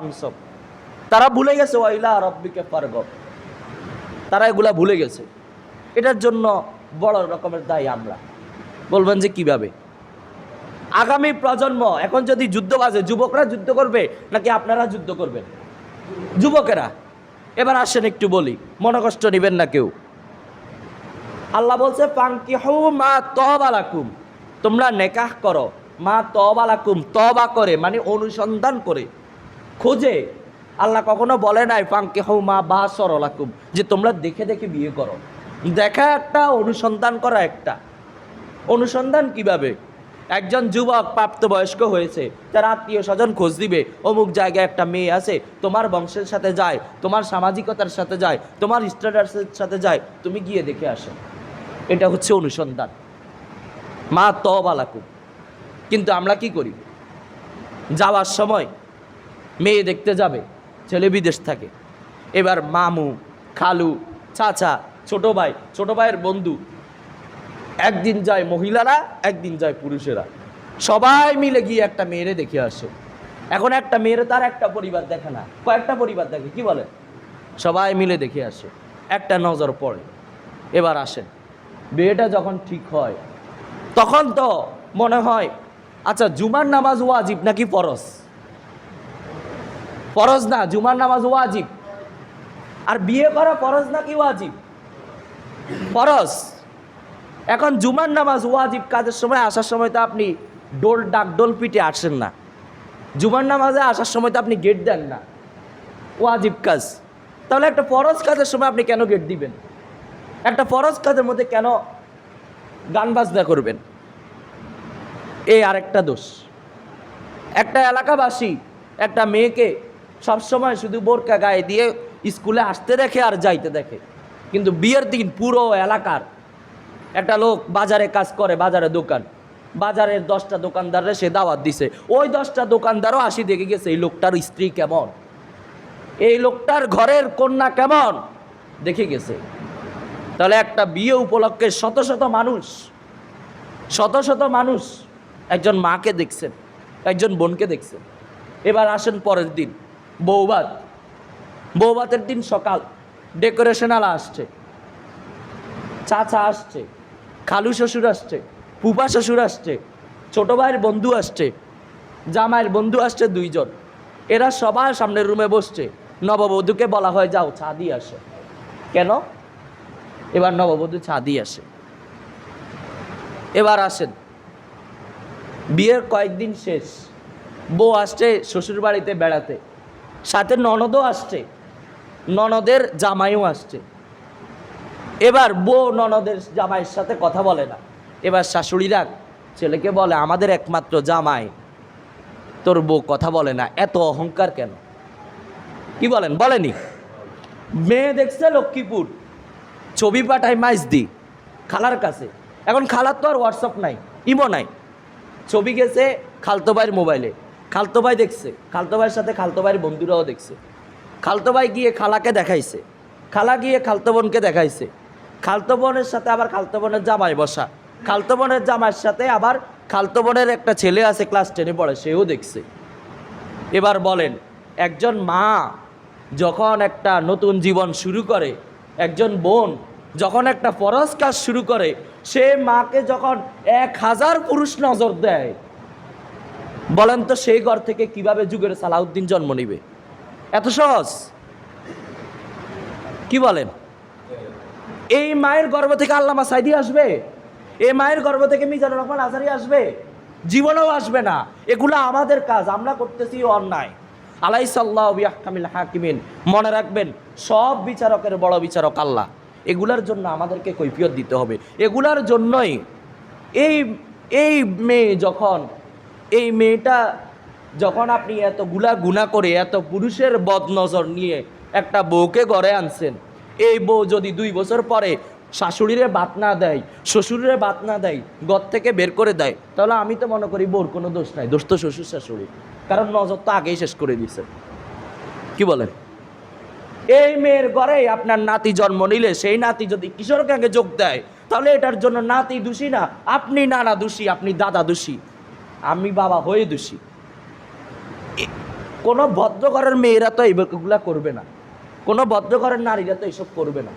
আনসব তারা ভুলে গেছে ওয়াইলা রব্বিকে পারগব তারা এগুলা ভুলে গেছে। এটার জন্য বড় রকমের দায়ী আমরা। বলবেন যে কীভাবে? আগামী প্রজন্ম, এখন যদি যুদ্ধ বাজে, যুবকরা যুদ্ধ করবে নাকি আপনারা যুদ্ধ করবেন? যুবকেরা, এবার আসেন একটু বলি, মনে কষ্ট নেবেন না কেউ? আল্লাহ বলছে পাঙ্কি হউ মা তবালাকুম তোমরা নেকাহ করো, মা তবালাকুম তবা করে মানে অনুসন্ধান করে। খোঁজে। আল্লাহ কখনো বলে নাই পাঙ্কে হউ মা বা সরলাকুম যে তোমরা দেখে দেখে বিয়ে করো। দেখা একটা, অনুসন্ধান করা একটা। অনুসন্ধান কীভাবে? একজন যুবক প্রাপ্তবয়স্ক হয়েছে, তার আত্মীয় স্বজন খোঁজ দিবে, অমুক জায়গায় একটা মেয়ে আছে, তোমার বংশের সাথে যায়, তোমার সামাজিকতার সাথে যায়, তোমার স্ট্যাটাসের সাথে যায়, তুমি গিয়ে দেখে আসো। এটা হচ্ছে অনুসন্ধান। মা তবালাকু কিন্তু আমরা কি করি? যাওয়ার সময় মেয়ে দেখতে যাবে, ছেলে বিদেশ থাকে। এবার মামু, খালু, চাচা, ছোট ভাই, ছোট ভাইয়ের বন্ধু, একদিন যায় মহিলারা, একদিন যায় পুরুষেরা। সবাই মিলে গিয়ে একটা মেয়েরে দেখে আসে। এখন একটা মেয়ের তার একটা পরিবার দেখে না, কয়েকটা পরিবার দেখে, কি বলে? সবাই মিলে দেখে আসে, একটা নজর পড়ে। এবার আসেন, বিয়েটা যখন ঠিক হয়, তখন তো মনে হয় আচ্ছা জুমার নামাজ ওয়াজিব নাকি ফরজ? ফরজ না, জুমার নামাজ ওয়াজিব। আর বিয়ে করা ফরজ না কি ওয়াজিব? ফরজ। এখন জুমার নামাজ ওয়াজিব কাজের সময়, আসার সময় তো আপনি ডোল, ডাক ডোল পিটে আসেন না। জুমার নামাজে আসার সময় তো আপনি গেট দেন না। ওয়াজিব কাজ। তাহলে একটা ফরজ কাজের সময় আপনি কেন গেট দিবেন? একটা ফরজ কাজের মধ্যে কেন গান বাজনা করবেন? এই আরেকটা দোষ। একটা এলাকাবাসী, একটা মেয়েকে সবসময় শুধু বোরকা গায়ে দিয়ে স্কুলে আসতে দেখে আর যাইতে দেখে। কিন্তু বিয়ের দিন পুরো এলাকার একটা লোক বাজারে কাজ করে, বাজারে দোকান। বাজারের দশটা দোকানদাররে সে দাওয়াত দিছে। ওই দশটা দোকানদারও আসি দেখে গেছে, এই লোকটার স্ত্রী কেমন? এই লোকটার ঘরের কন্যা কেমন? দেখে গেছে। তাহলে একটা বিয়ে উপলক্ষে শত শত মানুষ, শত শত মানুষ একজন মাকে দেখছেন, একজন বোনকে দেখছেন। এবার আসেন পরের দিন। বৌবাত বৌবাতের দিন সকাল। ডেকোরেশন আলা আসছে। চাচা আসছে। খালু শ্বশুর আসছে। পুপা শ্বশুর আসছে। ছোটো ভাইয়ের বন্ধু আসছে। জামাইয়ের বন্ধু আসছে দুইজন। এরা সবার সামনের রুমে বসছে। নববধূকে বলা হয়, যাও, চা দিয়ে আসো। কেন? এবার নববধূ চা দিয়ে আসে। এবার আসেন। বিয়ের কয়েকদিন শেষ। বউ আসছে শ্বশুর বাড়িতে বেড়াতে। সাথে ননদও আসছে, ননদের জামাইও আসছে। এবার বউ ননদের জামাইয়ের সাথে কথা বলে না। এবার শাশুড়িরা ছেলেকে বলে, আমাদের একমাত্র জামাই, তোর বউ কথা বলে না, এত অহংকার কেন? কি বলেন? বলেনি। মেয়ে দেখছে লক্ষ্মীপুর, ছবি পাঠায় মাইজ দি খালার কাছে। এখন খালার তো আর হোয়াটসঅ্যাপ নাই, ইমো নাই। ছবি গেছে খালতো ভাইয়ের মোবাইলে। খালতো ভাই দেখছে। খালতো ভাইয়ের সাথে খালতো ভাইয়ের বন্ধুরাও দেখছে। খালতো ভাই গিয়ে খালাকে দেখাইছে। খালা গিয়ে খালতো বোনকে দেখাইছে। খালতো বোনের সাথে আবার খালতো বোনের জামাই বসা। খালতো বোনের জামাইয়ের সাথে আবার খালতো বোনের একটা ছেলে আছে ক্লাস টেনে পড়ে, সেও দেখছে। এবার বলেন, একজন মা যখন একটা নতুন জীবন শুরু করে, একজন বোন যখন একটা ফরজ কাজ শুরু করে, সে মাকে যখন এক হাজার পুরুষ নজর দেয় বলেন তো সেই ঘর থেকে কীভাবে যুগের সালাউদ্দিন জন্ম নিবে? এত সহজ? কি বলেন? এই মায়ের গর্ভ থেকে আল্লামা সাইদি আসবে? এই মায়ের গর্ভ থেকে মিজানুর রহমান আজারি আসবে? জীবনেও আসবে না। এগুলো আমাদের কাজ, আমরা করতেছি অন্যায়। আলাই সাল্লাহ বিয়াহকামিল হাকিমিন, মনে রাখবেন, সব বিচারকের বড় বিচারক আল্লাহ। এগুলার জন্য আমাদেরকে কৈফিয়ত দিতে হবে। এগুলার জন্যই এই এই মেয়ে যখন এই মেয়েটা যখন আপনি এতগুলা গুণা করে এত পুরুষের বদনজর নিয়ে একটা বউকে গড়ে আনছেন, এই বউ যদি দুই বছর পরে শাশুড়িরে বাত না দেয় শ্বশুরে বাত না দেয় ঘর থেকে বের করে দেয়, তাহলে আমি তো মনে করি বউর কোনো দোষ নাই। দোষ তো শ্বশুর শাশুড়ি, কারণ নজর তো আগেই শেষ করে দিয়েছে। কি বলেন? এই মেয়ের ঘরেই আপনার নাতি জন্ম নিলে, সেই নাতি যদি কিশোর গ্যাংয়ে যোগ দেয়, তাহলে এটার জন্য নাতি দোষী না, আপনি নানা দোষী, আপনি দাদা দোষী। আমি বাবা হয়ে দোষী। কোনো ভদ্র ঘরের মেয়েরা তো এইগুলা করবে না। কোনো ভদ্র ঘরের নারীরা তো এইসব করবে না।